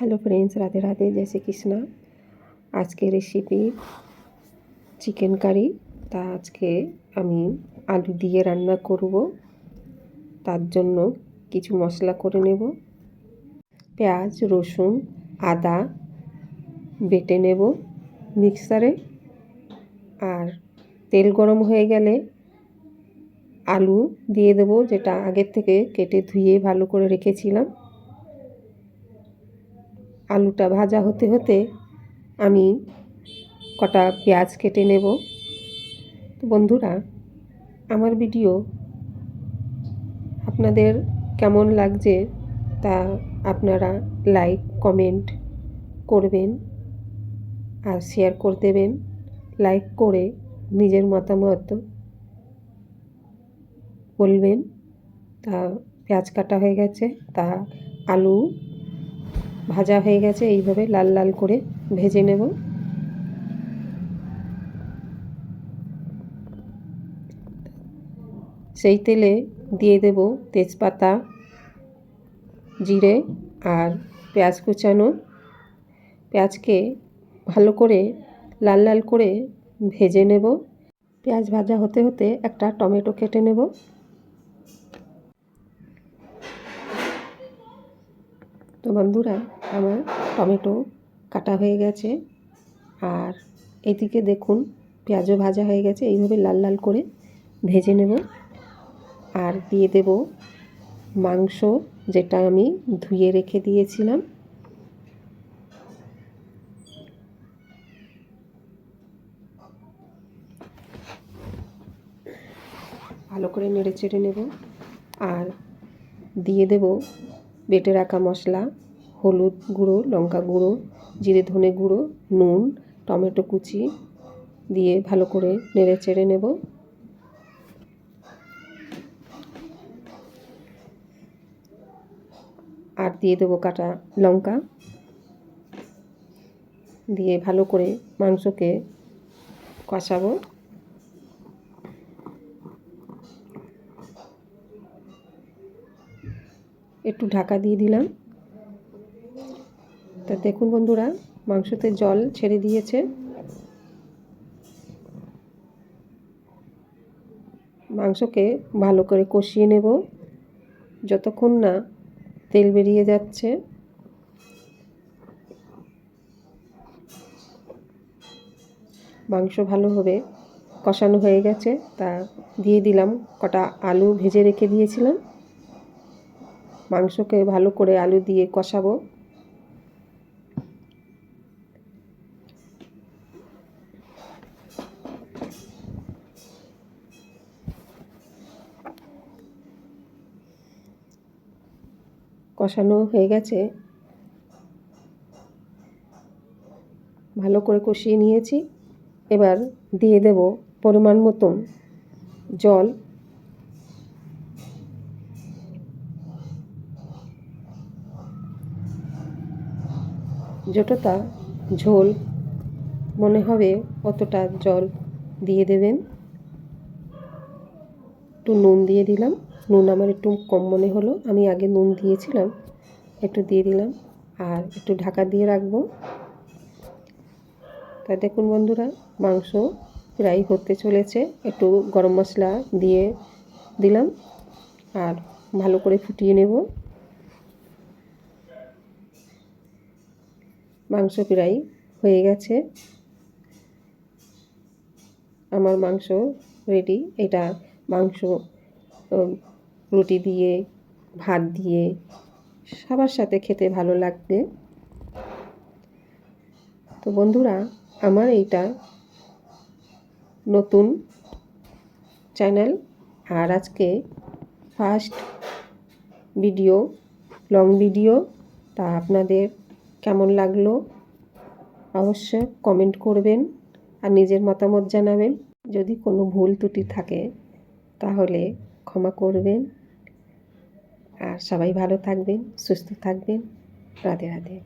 Hello friends Radhe Radhe জয় কৃষ্ণ আজকে recipe chicken curry তা আজকে আমি আলু দিয়ে রান্না করব। তার জন্য কিছু মশলা করে নেব। পেঁয়াজ, রসুন, আদা বেটে নেব মিক্সারে আর তেল গরম হয়ে গেলে আলু দিয়ে দেবো, যেটা আগের থেকে কেটে ধুয়ে ভালো করে রেখেছিলাম। আলুটা ভাজা হতে হতে আমি কটা পেঁয়াজ কেটে নেব। তো বন্ধুরা, আমার ভিডিও আপনাদের কেমন লাগছে তা আপনারা লাইক, কমেন্ট করবেন আর শেয়ার করে দেবেন। লাইক করে নিজের মতামত বলবেন। তা পেঁয়াজ কাটা হয়ে গেছে, তা আলু ভাজা হয়ে গেছে, এইভাবে লাল লাল করে ভেজে নেব। সেই তেলে দিয়ে দেব তেজপাতা, জিরে আর পেঁয়াজ কুচানো। পেঁয়াজকে ভালো করে লাল লাল করে ভেজে নেব। পেঁয়াজ ভাজা হতে হতে একটা টমেটো কেটে নেব। তো বন্ধুরা, আমার টমেটো কাটা হয়ে গেছে। আর এদিকে দেখুন, পেঁয়াজও ভাজা হয়ে গেছে। এইভাবে লাল লাল করে ভেজে নেব। আর দিয়ে দেব মাংস, যেটা আমি ধুয়ে রেখে দিয়েছিলাম। ভালো করে নেড়ে চেড়ে নেব। আর দিয়ে দেব বেটে রাখা মশলা, হলুদ গুঁড়ো, লঙ্কা গুঁড়ো, জিরে ধনে গুঁড়ো, নুন, টমেটো কুচি দিয়ে ভালো করে নেড়ে চেড়ে নেব। আর দিয়ে দেবো কাটা লঙ্কা দিয়ে ভালো করে মাংসকে কষাবো। একটু ঢাকা দিয়ে দিলাম। তা দেখুন বন্ধুরা, মাংসতে জল ছেড়ে দিয়েছে। মাংসকে ভালো করে কষিয়ে নেব। যতক্ষণ না তেল বেরিয়ে যাচ্ছে। মাংস ভালোভাবে কষানো হয়ে গেছে। তা দিয়ে দিলাম, কটা আলু ভেজে রেখে দিয়েছিলাম। মাংসকে ভালো করে আলু দিয়ে কষাবো। কষানো হয়ে গেছে। ভালো করে কষিয়ে নিয়েছি। এবার দিয়ে দেব পরিমাণ মতন জল। যতটা ঝোল, মনে হবে অতটা জল দিয়ে দেবেন। একটু নুন দিয়ে দিলাম। নুন আমার একটু কম মনে হলো। আমি আগে নুন দিয়েছিলাম, একটু দিয়ে দিলাম। আর একটু ঢাকা দিয়ে রাখব। তা দেখুন বন্ধুরা, মাংস প্রায় হতে চলেছে। একটু গরম মশলা দিয়ে দিলাম। আর ভালো করে ফুটিয়ে নেব। মাংস প্রায় হয়ে গেছে। আমার মাংস রেডি এটা মাংস রুটি দিয়ে, ভাত দিয়ে, সবার সাথে খেতে ভালো লাগবে। তো বন্ধুরা, আমার এইটা নতুন চ্যানেল আর আজকে ফার্স্ট ভিডিও লং ভিডিও তা আপনাদের কেমন লাগল অবশ্যই কমেন্ট করবেন আর নিজের মতামত জানাবেন। যদি কোনো ভুল ত্রুটি থাকে, তাহলে ক্ষমা করবেন। আর সবাই ভালো থাকবেন, সুস্থ থাকবেন। রাধে রাধে।